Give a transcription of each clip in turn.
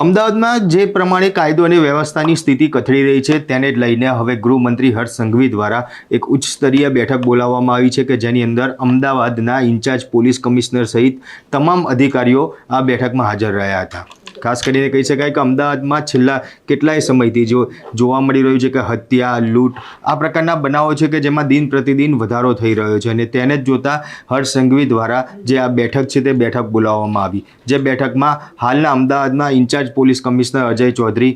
અમદાવાદમાં જે પ્રમાણે કાયદો અને વ્યવસ્થાની સ્થિતિ કથળી રહી છે, તેને લઈને હવે ગૃહમંત્રી હર્ષ સંઘવી દ્વારા એક ઉચ્ચ સ્તરીય બેઠક બોલાવવામાં આવી છે કે જેની અંદર અમદાવાદના ઇન્ચાર્જ પોલીસ કમિશનર સહિત તમામ અધિકારીઓ આ બેઠકમાં હાજર રહ્યા હતા. ખાસ કરીને કહી શકાય કે અમદાવાદમાં છેલ્લા કેટલાય સમયથી જો જોવા મળી રહ્યું છે કે હત્યા, લૂંટ આ પ્રકારના બનાવો છે કે જેમાં દિન પ્રતિદિન વધારો થઈ રહ્યો છે અને તેને જ જોતા હર્ષ સંઘવી દ્વારા જે આ બેઠક છે તે બેઠક બોલાવવામાં આવી. જે બેઠકમાં હાલના અમદાવાદના incharge police commissioner Ajay Chaudhary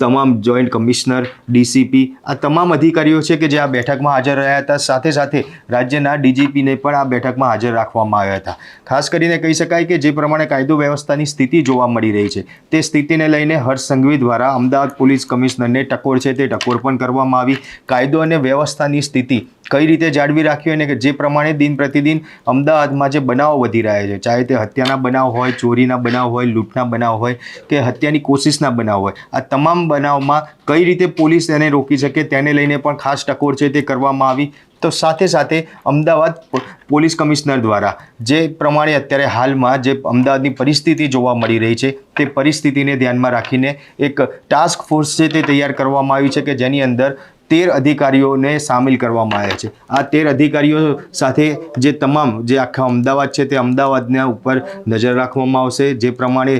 તમામ જોઈન્ટ કમિશનર, ડીસીપી, આ તમામ અધિકારીઓ છે કે જે આ બેઠકમાં હાજર રહ્યા હતા. સાથે સાથે રાજ્યના ડીજીપીને પણ આ બેઠકમાં હાજર રાખવામાં આવ્યા હતા. ખાસ કરીને કહી શકાય કે જે પ્રમાણે કાયદો વ્યવસ્થાની સ્થિતિ જોવા મળી રહી છે. તે સ્થિતિને લઈને હર્ષ સંઘવી દ્વારા અમદાવાદ પોલીસ કમિશનરને ટકોર છે. તે ટકોર પણ કરવામાં આવી. કાયદો અને વ્યવસ્થાની સ્થિતિ કઈ રીતે જાળવી રાખવી અને જે પ્રમાણે દિન પ્રતિદિન અમદાવાદમાં જે બનાવો વધી રહ્યા છે, ચાહે તે હત્યાના બનાવ હોય, ચોરીના બનાવ હોય, લૂંટના બનાવ હોય કે હત્યાની કોશિશના બનાવ હોય, આ તમામ બનાવમાં કઈ રીતે પોલીસ તેને રોકી શકે તેને લઈને પણ ખાસ ટકોર છે તે કરવામાં આવી. તો સાથે સાથે અમદાવાદ પોલીસ કમિશનર દ્વારા જે પ્રમાણે અત્યારે હાલમાં જે અમદાવાદની પરિસ્થિતિ જોવા મળી રહી છે, તે પરિસ્થિતિને ધ્યાનમાં રાખીને એક ટાસ્ક ફોર્સ છે તે તૈયાર કરવામાં આવી છે કે જેની અંદર તેર અધિકારીઓને સામેલ કરવામાં આવ્યા છે. આ તેર અધિકારીઓ સાથે જે તમામ જે આખા અમદાવાદ છે તે અમદાવાદના ઉપર નજર રાખવામાં આવશે. જે પ્રમાણે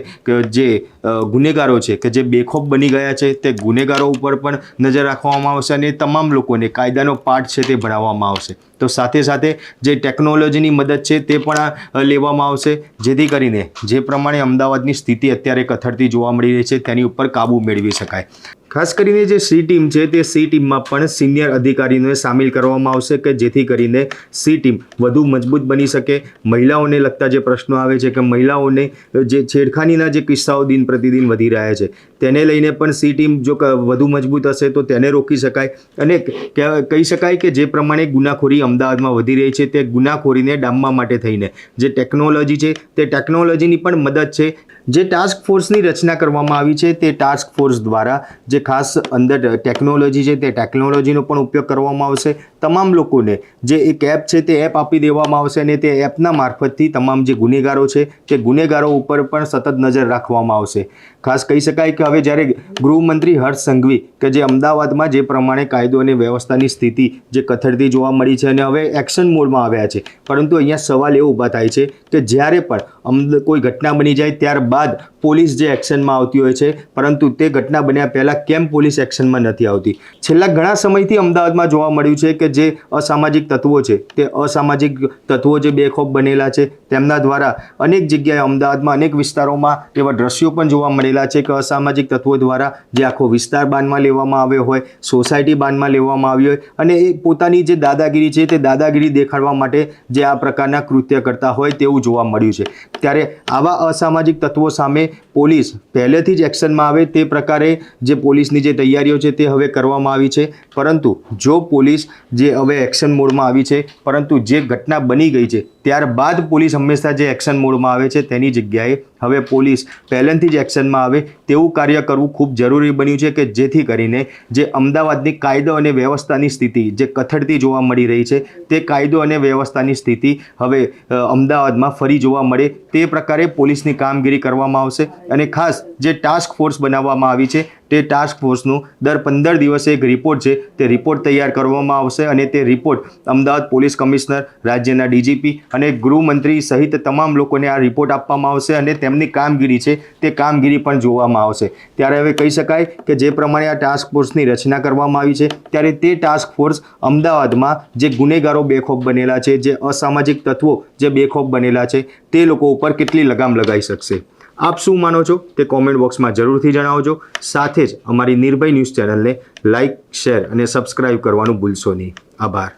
જે ગુનેગારો છે કે જે બેખોફ બની ગયા છે તે ગુનેગારો ઉપર પણ નજર રાખવામાં આવશે અને તમામ લોકોને કાયદાનો પાઠ છે તે ભણાવવામાં આવશે. તો સાથે સાથે જે ટેકનોલોજીની મદદ છે તે પણ લેવામાં આવશે. જેથી કરીને જે પ્રમાણે અમદાવાદની સ્થિતિ અત્યારે કથળતી જોવા મળી રહી છે તેની ઉપર કાબૂ મેળવી શકાય. ખાસ કરીને જે સી ટીમ છે તે સી ટીમમાં પણ સિનિયર અધિકારીઓને સામેલ કરવામાં આવશે કે જેથી કરીને સી ટીમ વધુ મજબૂત બની શકે. મહિલાઓને લગતા જે પ્રશ્નો આવે છે કે મહિલાઓને જે છેડખાનીના જે કિસ્સાઓ દિન પ્રતિદિન વધી રહ્યા છે, તેને લઈને પણ સી ટીમ જો વધુ મજબૂત હશે તો તેને રોકી શકાય. અને કહી શકાય કે જે પ્રમાણે ગુનાખોરી અમદાવાદમાં વધી રહી છે તે ગુનાખોરીને ડામવા માટે થઈને. જે ટેકનોલોજી છે તે ટેકનોલોજીની પણ મદદ છે. જે ટાસ્ક ફોર્સની રચના કરવામાં આવી છે તે ટાસ્ક ફોર્સ દ્વારા જે ખાસ અંદર ટેકનોલોજી છે તે ટેકનોલોજીનો પણ ઉપયોગ કરવામાં આવશે. તમામ લોકોને જે એક એપ છે તે એપ આપી દેવામાં આવશે અને તે એપના મારફતથી તમામ જે ગુનેગારો છે તે ગુનેગારો ઉપર પણ સતત નજર રાખવામાં આવશે. ખાસ કહી શકાય કે હવે જ્યારે ગૃહમંત્રી હર્ષ સંઘવી કે જે અમદાવાદમાં જે પ્રમાણે કાયદો અને વ્યવસ્થાની સ્થિતિ જે કથળતી જોવા મળી છે અને હવે એક્શન મોડમાં આવ્યા છે. પરંતુ અહીંયા સવાલ એવો ઊભા થાય છે કે જ્યારે પણ કોઈ ઘટના બની જાય ત્યારબાદ પોલીસ જે એક્શનમાં આવતી હોય છે પરંતુ તે ઘટના બન્યા પહેલાં કેમ પોલીસ એક્શનમાં નથી આવતી? છેલ્લા ઘણા સમયથી અમદાવાદમાં જોવા મળ્યું છે કે જે અસામાજિક તત્વો છે, તે અસામાજિક તત્વો જે બેખોફ બનેલા છે, તેમના દ્વારા અનેક જગ્યાએ અમદાવાદમાં અનેક વિસ્તારોમાં એવા દ્રશ્યો પણ જોવા મળેલા છે કે અસામાજિક તત્વો દ્વારા જે આખો વિસ્તાર બાંધમાં લેવામાં આવ્યો હોય, સોસાયટી બાંધમાં લેવામાં આવી હોય અને એ પોતાની જે દાદાગીરી છે, તે દાદાગીરી દેખાડવા માટે જે આ પ્રકારના કૃત્ય કરતા હોય તેવું જોવા મળ્યું છે. ત્યારે આવા અસામાજિક તત્વો સામે પોલીસ પહેલેથી જ એક્શનમાં આવે તે પ્રકારે જે પોલીસની જે તૈયારીઓ છે તે હવે કરવામાં આવી છે. પરંતુ જો પોલીસ જે હવે એક્શન મોડમાં આવી છે, પરંતુ જે ઘટના બની ગઈ છે ત્યારબાદ પોલીસ હંમેશા જે એક્શન મોડમાં આવે છે તેની જગ્યાએ હવે પોલીસ પહેલેથી જ એક્શનમાં આવે તેવું કાર્ય કરવું ખૂબ જરૂરી બન્યું છે કે જેથી કરીને જે અમદાવાદની કાયદો અને વ્યવસ્થાની સ્થિતિ જે કથળતી જોવા મળી રહી છે તે કાયદો અને વ્યવસ્થાની સ્થિતિ હવે અમદાવાદમાં ફરી જોવા મળે તે પ્રકારે પોલીસની કામગીરી કરવામાં આવશે અને ખાસ જે ટાસ્ક ફોર્સ બનાવવામાં આવી છે તે ટાસ્ક ફોર્સનું દર પંદર દિવસે એક રિપોર્ટ છે તે રિપોર્ટ તૈયાર કરવામાં આવશે અને તે રિપોર્ટ અમદાવાદ પોલીસ કમિશનર, રાજ્યના ડીજીપી અને ગૃહમંત્રી સહિત તમામ લોકોને આ રિપોર્ટ આપવામાં આવશે અને તેમની કામગીરી છે તે કામગીરી પણ જોવામાં આવશે. ત્યારે હવે કહી શકાય કે જે પ્રમાણે આ ટાસ્ક ફોર્સની રચના કરવામાં આવી છે, ત્યારે તે ટાસ્ક ફોર્સ અમદાવાદમાં જે ગુનેગારો બેખોફ બનેલા છે, જે અસામાજિક તત્વો જે બેખોફ બનેલા છે, તે લોકો ઉપર કેટલી લગામ લગાવી શકશે? આપ શું માનો છો? તે કોમેન્ટ બોક્સમાં જરૂરથી જણાવજો. સાથે જ અમારી નિર્ભય ન્યૂઝ ચેનલને લાઇક શેર અને સબસ્ક્રાઇબ કરવાનું ભૂલશો નહીં. આભાર.